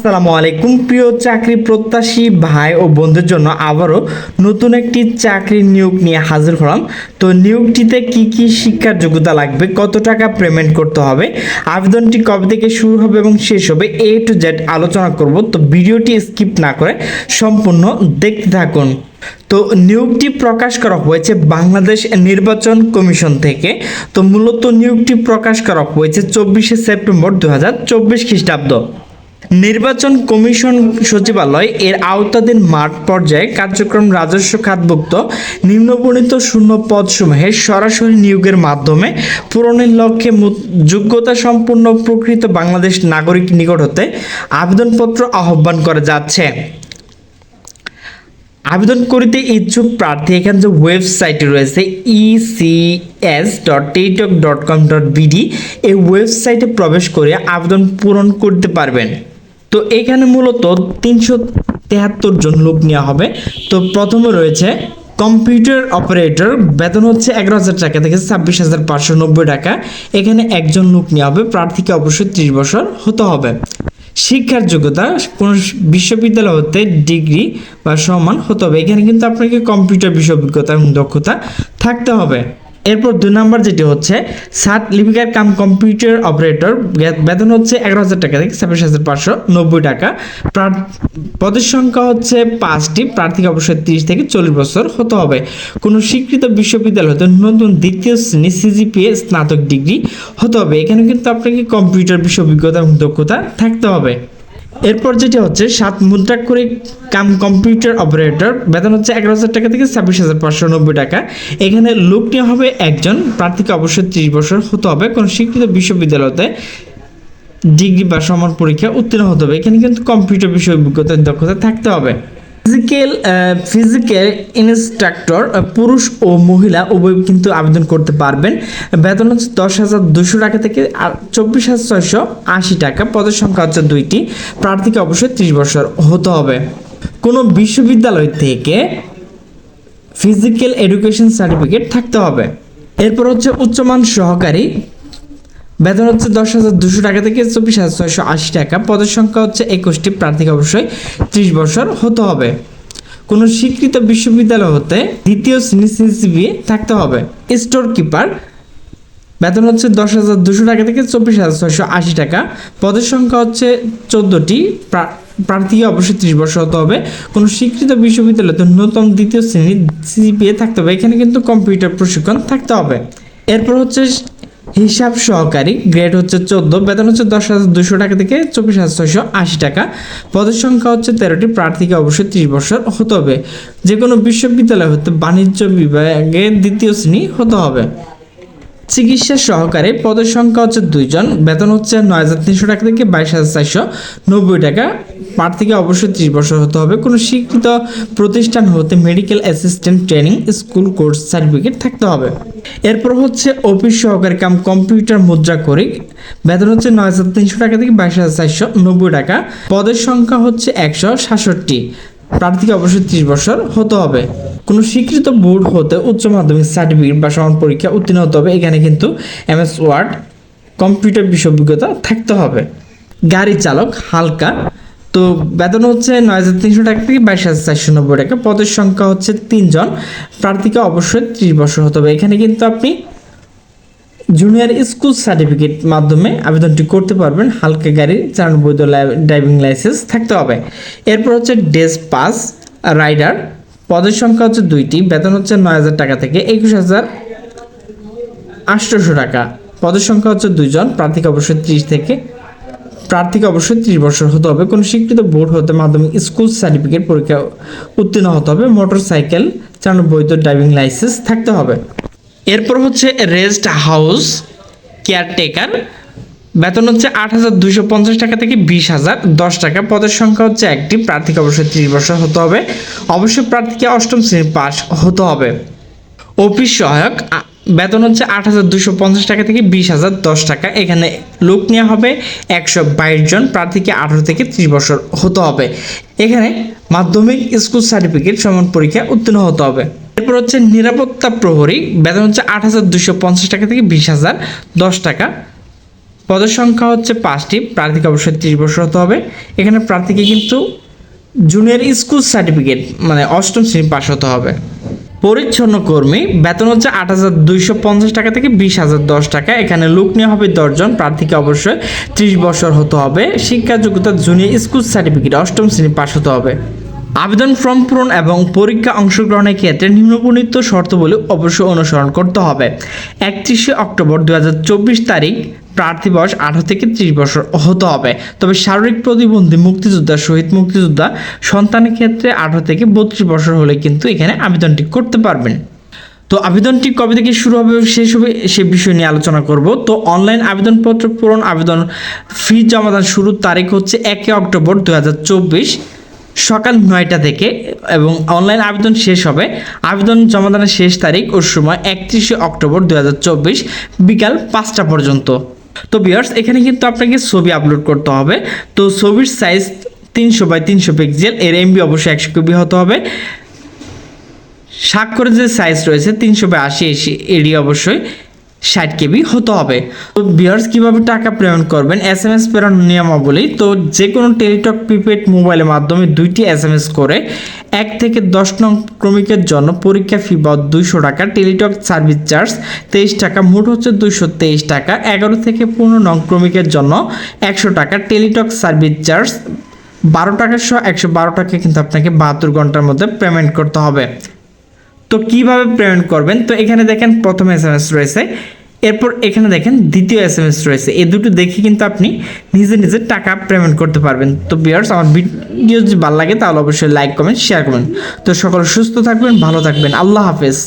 আসসালামু আলাইকুম, প্রিয় চাকরি প্রত্যাশী ভাই ও বন্ধুর জন্য আবারও নতুন একটি চাকরির নিয়োগ নিয়ে হাজির হলাম। তো নিয়োগটিতে কি কি শিক্ষার যোগ্যতা লাগবে, কত টাকা পেমেন্ট করতে হবে, আবেদনটি কবে থেকে শুরু হবে এবং শেষ হবে এ টু জেড আলোচনা করব। তো ভিডিওটি স্কিপ না করে সম্পূর্ণ দেখতে থাকুন। তো নিয়োগটি প্রকাশ করা হয়েছে বাংলাদেশ নির্বাচন কমিশন থেকে। তো মূলত নিয়োগটি প্রকাশ করা হয়েছে চব্বিশে সেপ্টেম্বর দু হাজার চব্বিশ খ্রিস্টাব্দ। নির্বাচন কমিশন সচিবালয় এর আওতাধীন মাঠ পর্যায়ে কার্যক্রম রাজস্ব খাতভুক্ত নিম্নবর্ণিত শূন্য পদসমূহে সরাসরি নিয়োগের মাধ্যমে পূরণের লক্ষ্যে যোগ্যতা সম্পূর্ণ প্রকৃত বাংলাদেশ নাগরিক নিকট হতে আবেদনপত্র আহ্বান করা যাচ্ছে। আবেদন করিতে ইচ্ছুক প্রার্থী এখানে যে ওয়েবসাইটে রয়েছে ECS dot teletalk dot com dot BD এই ওয়েবসাইটে প্রবেশ করে আবেদন পূরণ করতে পারবেন। তো এখানে মূলত তিনশো তেহাত্তর জন লোক নেওয়া হবে। তো প্রথমে রয়েছে কম্পিউটার অপারেটর, বেতন হচ্ছে এগারো হাজার টাকা থেকে ছাব্বিশ হাজার পাঁচশো নব্বই টাকা। এখানে একজন লোক নেওয়া হবে, প্রার্থীকে অবশ্যই ত্রিশ বছর হতে হবে। শিক্ষার যোগ্যতা, কোনো বিশ্ববিদ্যালয় হতে ডিগ্রি বা সমান হতে হবে। এখানে কিন্তু আপনাকে কম্পিউটার বিষয় অভিজ্ঞতা এবং দক্ষতা থাকতে হবে। এরপর দুই নাম্বার যেটি হচ্ছে, সাত লিপিকার কাম কম্পিউটার অপারেটর বেতন হচ্ছে এগারো হাজার টাকা থেকে ছাব্বিশ হাজার পাঁচশো নব্বই টাকা। পদের সংখ্যা হচ্ছে পাঁচটি, প্রার্থীকে অবশ্যই তিরিশ থেকে চল্লিশ বছর হতে হবে। কোনো স্বীকৃত বিশ্ববিদ্যালয় হতে নতুন দ্বিতীয় শ্রেণি সিজিপিএ স্নাতক ডিগ্রি হতে হবে। এখানে কিন্তু আপনাকে কম্পিউটার বিষয় অভিজ্ঞতা এবং দক্ষতা থাকতে হবে। এরপর যেটা হচ্ছে, সাত মুদ্রা করে কাম কম্পিউটার অপারেটর। বেতন হচ্ছে এগারো হাজার টাকা থেকে ছাব্বিশ হাজার পাঁচশো নব্বই টাকা। এখানে লোক নেওয়া হবে একজন, প্রার্থীকে অবশ্যই ত্রিশ বছর হতে হবে। কোনো স্বীকৃত বিশ্ববিদ্যালয়তে ডিগ্রি বা সমান পরীক্ষা উত্তীর্ণ হতে হবে। এখানে কিন্তু কম্পিউটার বিষয় অভিজ্ঞতার দক্ষতা থাকতে হবে। ফিজিক্যাল ফিজিক্যাল ইনস্ট্রাক্টর পুরুষ ও মহিলা উভয় কিন্তু আবেদন করতে পারবেন। বেতন হচ্ছে দশ হাজার দুশো টাকা থেকে চব্বিশ হাজার ছয়শো আশি টাকা। পদের সংখ্যা হচ্ছে দুইটি। প্রার্থীকে অবশ্যই ত্রিশ বছর হতে হবে। কোনো বিশ্ববিদ্যালয় থেকে ফিজিক্যাল এডুকেশন সার্টিফিকেট থাকতে হবে। এরপর হচ্ছে উচ্চমান সহকারী বেতন হচ্ছে দশ হাজার দুশো টাকা থেকে চব্বিশ হাজার ছয়শো আশি টাকা। পদের সংখ্যা হচ্ছে একুশটি। প্রার্থীকে অবশ্যই ত্রিশ বছর হতে হবে। কোনো স্বীকৃত বিশ্ববিদ্যালয় হতে দ্বিতীয় শ্রেণি সিসিবিএ থাকতে হবে। স্টোর কিপার, বেতন হচ্ছে দশ হাজার দুশো টাকা থেকে চব্বিশ হাজার ছয়শো আশি টাকা। পদের সংখ্যা হচ্ছে চোদ্দোটি। প্রার্থীকে অবশ্যই ত্রিশ বছর হতে হবে। কোনো স্বীকৃত বিশ্ববিদ্যালয়তে ন্যূনতম দ্বিতীয় শ্রেণির সিজিপিএ থাকতে হবে। এখানে কিন্তু কম্পিউটার প্রশিক্ষণ থাকতে হবে। এরপর হচ্ছে হিসাব সহকারী গ্রেড হচ্ছে চোদ্দ, বেতন হচ্ছে দশ হাজার দুশো টাকা থেকে চব্বিশ হাজার ছয়শো আশি টাকা। পদের সংখ্যা হচ্ছে তেরোটি, প্রার্থীকে অবশ্যই ত্রিশ বছর হতে হবে। যে কোনো বিশ্ববিদ্যালয় হতে বাণিজ্য বিভাগে দ্বিতীয় শ্রেণি হতে হবে। চিকিৎসা সহকারে পদের সংখ্যা হচ্ছে দুইজন। বেতন হচ্ছে নয় হাজার তিনশো টাকা থেকে বাইশ হাজার চারশো নব্বই টাকা। প্রার্থীকে অবশ্যই ত্রিশ বছর হতে হবে। কোনো স্বীকৃত প্রতিষ্ঠান হতে medical assistant training school course certificate থাকতে হবে। এরপর হচ্ছে অফিস সহকারী কাম কম্পিউটার মুদ্রা করি। বেতন হচ্ছে নয় হাজার তিনশো টাকা থেকে বাইশ হাজার চারশো নব্বই টাকা। পদের সংখ্যা হচ্ছে একশো সাতষট্টি। প্রার্থীকে অবশ্যই ত্রিশ বছর হতে হবে। কোনো স্বীকৃত বোর্ড হতে উচ্চ মাধ্যমিক সার্টিফিকেট বা সমান পরীক্ষা উত্তীর্ণ হতে হবে। এখানে কিন্তু এমএস ওয়ার্ড, কম্পিউটার বিষয় অভিজ্ঞতা থাকতে হবে। গাড়ি চালক হালকা। তো বেতন হচ্ছে নয় হাজার তিনশো টাকা থেকে বাইশ হাজার চারশো নব্বই টাকা। পদের সংখ্যা হচ্ছে তিনজন। প্রার্থীকে অবশ্যই ত্রিশ বছর হতে হবে। এখানে কিন্তু আপনি জুনিয়র স্কুল সার্টিফিকেট মাধ্যমে আবেদনটি করতে পারবেন। হালকা গাড়ি চালানো বৈধ ড্রাইভিং লাইসেন্স থাকতে হবে। এরপর হচ্ছে ডেস পাস রাইডার পদের সংখ্যা হচ্ছে দুইটি, বেতন হচ্ছে নয় হাজার টাকা থেকে একুশ হাজার আটশোশো টাকা। পদের সংখ্যা হচ্ছে দুইজন, প্রার্থীকে অবশ্যই ত্রিশ থেকে, প্রার্থীকে অবশ্যই ত্রিশ বছর হতে হবে। কোনো স্বীকৃত বোর্ড হতে মাধ্যমিক স্কুল সার্টিফিকেট পরীক্ষা উত্তীর্ণ হতে হবে। মোটর সাইকেল চালানো বৈধ ড্রাইভিং লাইসেন্স থাকতে হবে। এরপর হচ্ছে রেস্ট হাউস কেয়ারটেকার বেতন হচ্ছে আট হাজার দুশো পঞ্চাশ টাকা থেকে বিশ হাজার দশ টাকা। পদের সংখ্যা হচ্ছে একটি, প্রার্থীকে অবশ্যই ত্রিশ বছর হতে হবে। অবশ্যই প্রার্থীকে অষ্টম শ্রেণি পাস হতে হবে। অফিস সহায়ক বেতন হচ্ছে আট হাজার দুশো পঞ্চাশ টাকা থেকে বিশ হাজার দশ টাকা। এখানে লোক নেওয়া হবে একশো বাইশ জন, প্রার্থীকে আঠারো থেকে ত্রিশ বছর হতে হবে। এখানে মাধ্যমিক স্কুল সার্টিফিকেট সমান পরীক্ষা উত্তীর্ণ হতে হবে। এরপর হচ্ছে নিরাপত্তা প্রহরী, বেতন হচ্ছে আট হাজার দুশো পঞ্চাশ টাকা থেকে বিশ হাজার দশ টাকা। পদের সংখ্যা হচ্ছে পাঁচটি, প্রার্থীকে অবশ্যই ত্রিশ বছর হতে হবে। এখানে প্রার্থীকে কিন্তু জুনিয়র স্কুল সার্টিফিকেট মানে অষ্টম শ্রেণি পাশ হতে হবে। পরিচ্ছন্ন কর্মী, বেতন হচ্ছে আট হাজার দুইশো পঞ্চাশ টাকা থেকে বিশ হাজার দশ টাকা। এখানে লোক নেওয়া হবে দশজন, প্রার্থীকে অবশ্যই ত্রিশ বছর হতে হবে। শিক্ষা যোগ্যতা জুনিয়র স্কুল সার্টিফিকেট অষ্টম শ্রেণি পাশ হতে হবে। আবেদন ফর্ম পূরণ এবং পরীক্ষা অংশগ্রহণের ক্ষেত্রে নিম্নবর্ণিত শর্তগুলি অবশ্যই অনুসরণ করতে হবে। একত্রিশে অক্টোবর দু হাজার চব্বিশ তারিখ, প্রার্থী বয়স আঠারো থেকে ত্রিশ বছর হতে হবে। তবে শারীরিক প্রতিবন্ধী মুক্তিযোদ্ধা, শহীদ মুক্তিযোদ্ধা সন্তানের ক্ষেত্রে আঠারো থেকে বত্রিশ বছর হলে কিন্তু এখানে আবেদনটি করতে পারবেন। তো আবেদনটি কবে থেকে শুরু হবে, শেষ হবে সে বিষয় নিয়ে আলোচনা করব। তো অনলাইন আবেদনপত্র পূরণ আবেদন ফি জমাদান শুরুর তারিখ হচ্ছে একে অক্টোবর দু হাজার চব্বিশ। সকাল নয়টা থেকে এবং অনলাইন আবেদন শেষ হবে। আবেদন জমাদানের শেষ তারিখ ওর সময় একত্রিশে অক্টোবর দু হাজার চব্বিশ বিকাল পাঁচটা পর্যন্ত। তো বিয়ার্স এখানে কিন্তু আপনাকে ছবি আপলোড করতে হবে। তো ছবির সাইজ তিনশো বাই তিনশো পিক্সেল এর এমবি অবশ্যই একশো কপি হতে হবে। স্বাক্ষরের যে সাইজ রয়েছে, তিনশো বাই আশি, এসি, এডি অবশ্যই। ষাট কেবি হতে হবে। তো বিয়ার্স কীভাবে টাকা পেমেন্ট করবেন? এস এম এস প্রেরণের নিয়মাবলী। তো যে কোনো টেলিটক প্রিপেড মোবাইলের মাধ্যমে দুইটি এস এম এস করে এক থেকে দশ নং ক্রমিকের জন্য পরীক্ষা ফি বা দুইশো টাকা, টেলিটক সার্ভিস চার্জ তেইশ টাকা, মোট হচ্ছে দুইশো তেইশ টাকা। এগারো থেকে পনেরো নং ক্রমিকের জন্য একশো টাকা, টেলিটক সার্ভিস চার্জ বারো টাকা সহ একশো বারো টাকা কিন্তু আপনাকে বাহাত্তর ঘণ্টার মধ্যে পেমেন্ট করতে হবে। তো কীভাবে পেমেন্ট করবেন? তো এখানে দেখেন প্রথম এস এম এস রয়েছে। এরপর এখানে দেখেন দ্বিতীয় এস এম এস রয়েছে। এ দুটো দেখে কিন্তু আপনি নিজে নিজে টাকা পেমেন্ট করতে পারবেন। তো বিয়ার্স আমার ভিডিও যদি ভালো লাগে তাহলে অবশ্যই লাইক কমেন্ট শেয়ার করবেন। তো সকল সুস্থ থাকবেন, ভালো থাকবেন। আল্লাহ হাফেজ।